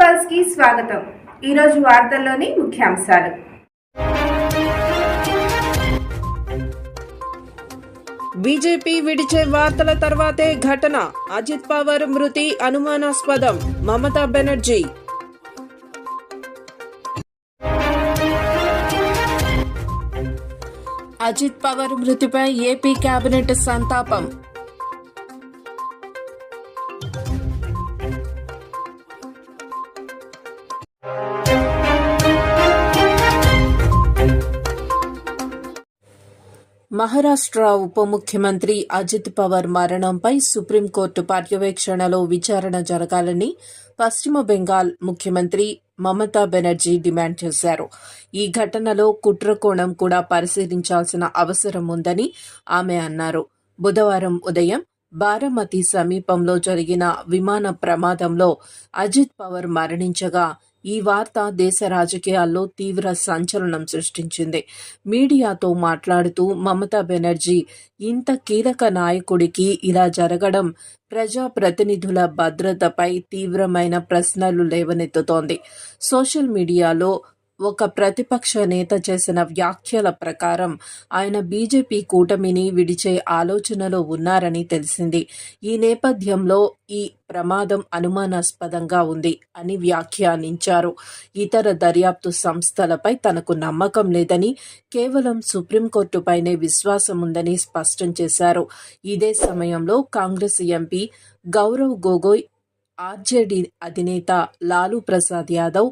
పల్స్కి స్వాగతం. ఈరోజు వార్తల్లోని ముఖ్యాంశాలు. బీజేపీ విడిచే వార్తల తర్వాతే ఘటన. అజిత్ పవార్ మృతి అనుమానాస్పదం. మమతా బెనర్జీ. అజిత్ పవార్ మృతిపై ఏపీ కేబినెట్ సంతాపం. మహారాష్ట్ర ఉప ముఖ్యమంత్రి అజిత్ పవార్ మరణంపై సుప్రీంకోర్టు పర్యవేక్షణలో విచారణ జరగాలని పశ్చిమ బెంగాల్ ముఖ్యమంత్రి మమతా బెనర్జీ డిమాండ్ చేశారు. ఈ ఘటనలో కుట్రకోణం కూడా పరిశీలించాల్సిన అవసరం ఉందని ఆమె అన్నారు. బుధవారం ఉదయం బారామతి సమీపంలో జరిగిన విమాన ప్రమాదంలో అజిత్ పవార్ మరణించగా ఈ వార్త దేశ రాజకీయాల్లో తీవ్ర సంచలనం సృష్టించింది. మీడియాతో మాట్లాడుతూ మమతా బెనర్జీ ఇంత కీలక నాయకుడికి ఇలా జరగడం ప్రజాప్రతినిధుల భద్రతపై తీవ్రమైన ప్రశ్నలు లేవనెత్తుతోంది. సోషల్ మీడియాలో ఒక ప్రతిపక్ష నేత చేసిన వ్యాఖ్యల ప్రకారం ఆయన బీజేపీ కూటమిని విడిచే ఆలోచనలో ఉన్నారని తెలిసింది. ఈ నేపథ్యంలో ఈ ప్రమాదం అనుమానాస్పదంగా ఉంది అని వ్యాఖ్యానించారు. ఇతర దర్యాప్తు సంస్థలపై తనకు నమ్మకం లేదని కేవలం సుప్రీంకోర్టుపైనే విశ్వాసం ఉందని స్పష్టం చేశారు. ఇదే సమయంలో కాంగ్రెస్ ఎంపీ గౌరవ్ గొగోయ్ ఆర్జేడీ అధినేత లాలూ ప్రసాద్ యాదవ్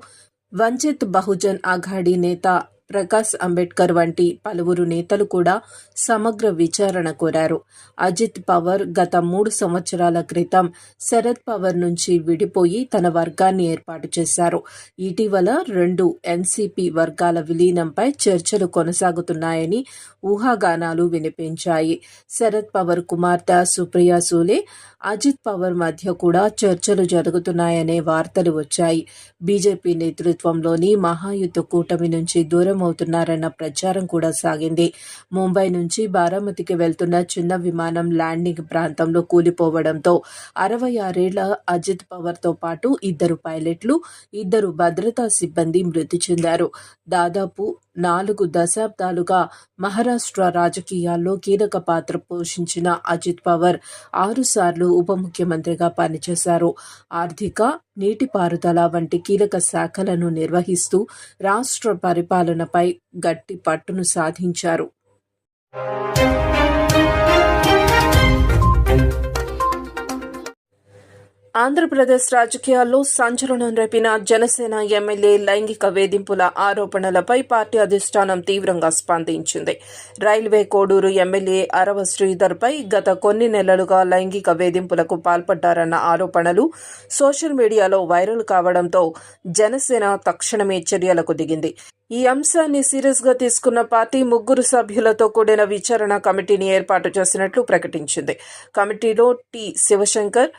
वंचित बहुजन आघाड़ी नेता ప్రకాష్ అంబేద్కర్ వంటి పలువురు నేతలు కూడా సమగ్ర విచారణ కోరారు. అజిత్ పవర్ గత మూడు సంవత్సరాల క్రితం శరద్ పవర్ నుంచి విడిపోయి తన వర్గాన్ని ఏర్పాటు చేశారు. ఇటీవల రెండు ఎన్సీపీ వర్గాల విలీనంపై చర్చలు కొనసాగుతున్నాయని ఊహాగానాలు వినిపించాయి. శరద్ పవర్ కుమార్తె సుప్రియా సూలే అజిత్ పవర్ మధ్య కూడా చర్చలు జరుగుతున్నాయనే వార్తలు వచ్చాయి. బీజేపీ నేతృత్వంలోని మహాయుద్ధ కూటమి నుంచి దూరం అవుతున్నారన్న ప్రచారం కూడా సాగింది. ముంబై నుంచి బారామతికి వెళ్తున్న చిన్న విమానం ల్యాండింగ్ ప్రాంతంలో కూలిపోవడంతో అరవై ఆరేళ్ళ అజిత్ పవర్తో పాటు ఇద్దరు పైలట్లు ఇద్దరు భద్రతా సిబ్బంది మృతి చెందారు. దాదాపు నాలుగు దశాబ్దాలుగా మహారాష్ట్ర రాజకీయాల్లో కీలక పాత్ర పోషించిన అజిత్ పవార్ ఆరుసార్లు ఉప ముఖ్యమంత్రిగా పనిచేశారు. ఆర్థిక నీటిపారుదల వంటి కీలక శాఖలను నిర్వహిస్తూ రాష్ట్ర పరిపాలనపై గట్టి పట్టును సాధించారు. ఆంధ్రప్రదేశ్ రాజకీయాల్లో సంచలనం రేపిన జనసేన ఎమ్మెల్యే లైంగిక వేధింపుల ఆరోపణలపై పార్టీ అధిష్టానం తీవ్రంగా స్పందించింది. రైల్వే కోడూరు ఎమ్మెల్యే అరవ శ్రీధర్పై గత కొన్ని నెలలుగా లైంగిక వేధింపులకు పాల్పడ్డారన్న ఆరోపణలు సోషల్ మీడియాలో వైరల్ కావడంతో జనసేన తక్షణమే చర్యలకు దిగింది. ఈ అంశాన్ని సీరియస్గా తీసుకున్న పార్టీ ముగ్గురు సభ్యులతో కూడిన విచారణ కమిటీని ఏర్పాటు చేసినట్లు ప్రకటించింది. కమిటీలో టి శివశంకర్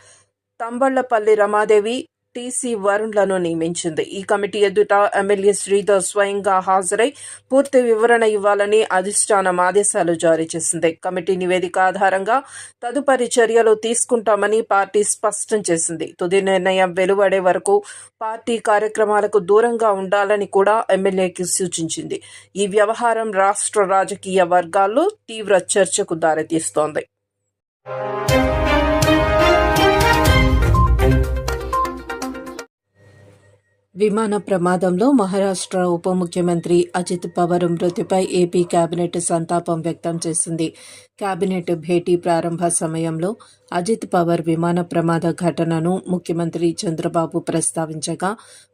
తంబళ్ళపల్లి రమాదేవి టీసీ వరుణ్లను నియమించింది. ఈ కమిటీ ఎదుట ఎమ్మెల్యే శ్రీధర్ స్వయంగా హాజరై పూర్తి వివరణ ఇవ్వాలని అధిష్టానం ఆదేశాలు జారీ చేసింది. కమిటీ నివేదిక ఆధారంగా తదుపరి చర్యలు తీసుకుంటామని పార్టీ స్పష్టం చేసింది. తుది నిర్ణయం వెలువడే వరకు పార్టీ కార్యక్రమాలకు దూరంగా ఉండాలని కూడా ఎమ్మెల్యేకి సూచించింది. ఈ వ్యవహారం రాష్ట్ర రాజకీయ వర్గాల్లో తీవ్ర చర్చకు దారితీస్తోంది. విమాన ప్రమాదంలో మహారాష్ట్ర ఉప ముఖ్యమంత్రి అజిత్ పవర్ మృతిపై ఏపీ కేబినెట్ సంతాపం వ్యక్తం చేసింది. కేబినెట్ భేటీ ప్రారంభ సమయంలో అజిత్ పవర్ విమాన ప్రమాద ఘటనను ముఖ్యమంత్రి చంద్రబాబు ప్రస్తావించగా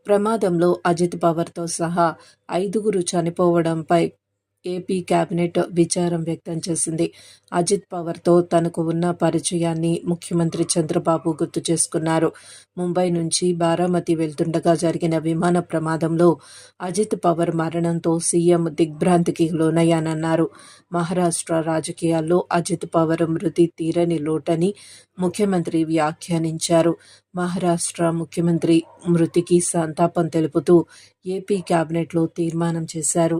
ప్రమాదంలో అజిత్ పవర్తో సహా ఐదుగురు చనిపోవడంపై ఏపీ కేబినెట్ విచారం వ్యక్తం చేసింది. అజిత్ పవర్తో తనకు ఉన్న పరిచయాన్ని ముఖ్యమంత్రి చంద్రబాబు గుర్తు చేసుకున్నారు. ముంబై నుంచి బారామతి వెళ్తుండగా జరిగిన విమాన ప్రమాదంలో అజిత్ పవర్ మరణంతో సీఎం దిగ్భ్రాంతికి లోనయ్యానన్నారు. మహారాష్ట్ర రాజకీయాల్లో అజిత్ పవర్ మృతి తీరని లోటని ముఖ్యమంత్రి వ్యాఖ్యానించారు. మహారాష్ట్ర ముఖ్యమంత్రి మృతికి సంతాపం తెలుపుతూ ఏపీ కేబినెట్లో తీర్మానం చేశారు.